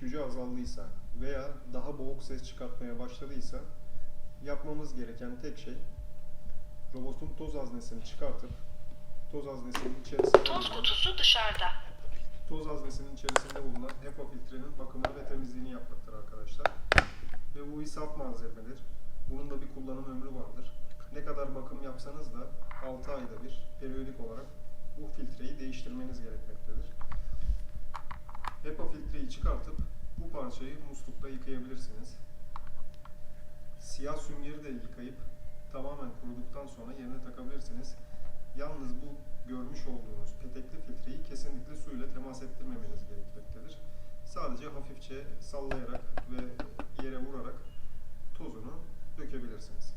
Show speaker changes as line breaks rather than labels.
gücü azaldıysa veya daha boğuk ses çıkartmaya başladıysa yapmamız gereken tek şey robotun toz haznesini çıkartıp toz haznesinin içerisinde
Toz
bulunan,
kutusu dışarıda.
toz haznesinin içerisinde bulunan HEPA filtrenin bakımını ve temizliğini yapmaktır arkadaşlar. Ve bu bir saf malzemedir. Bunun da bir kullanım ömrü vardır. Ne kadar bakım yapsanız da 6 ayda bir periyodik olarak bu filtreyi değiştirmeniz gerekmektedir çıkartıp bu parçayı muslukta yıkayabilirsiniz. Siyah süngeri de yıkayıp tamamen kuruduktan sonra yerine takabilirsiniz. Yalnız bu görmüş olduğunuz petekli filtreyi kesinlikle suyla temas ettirmemeniz gerekmektedir. Sadece hafifçe sallayarak ve yere vurarak tozunu dökebilirsiniz.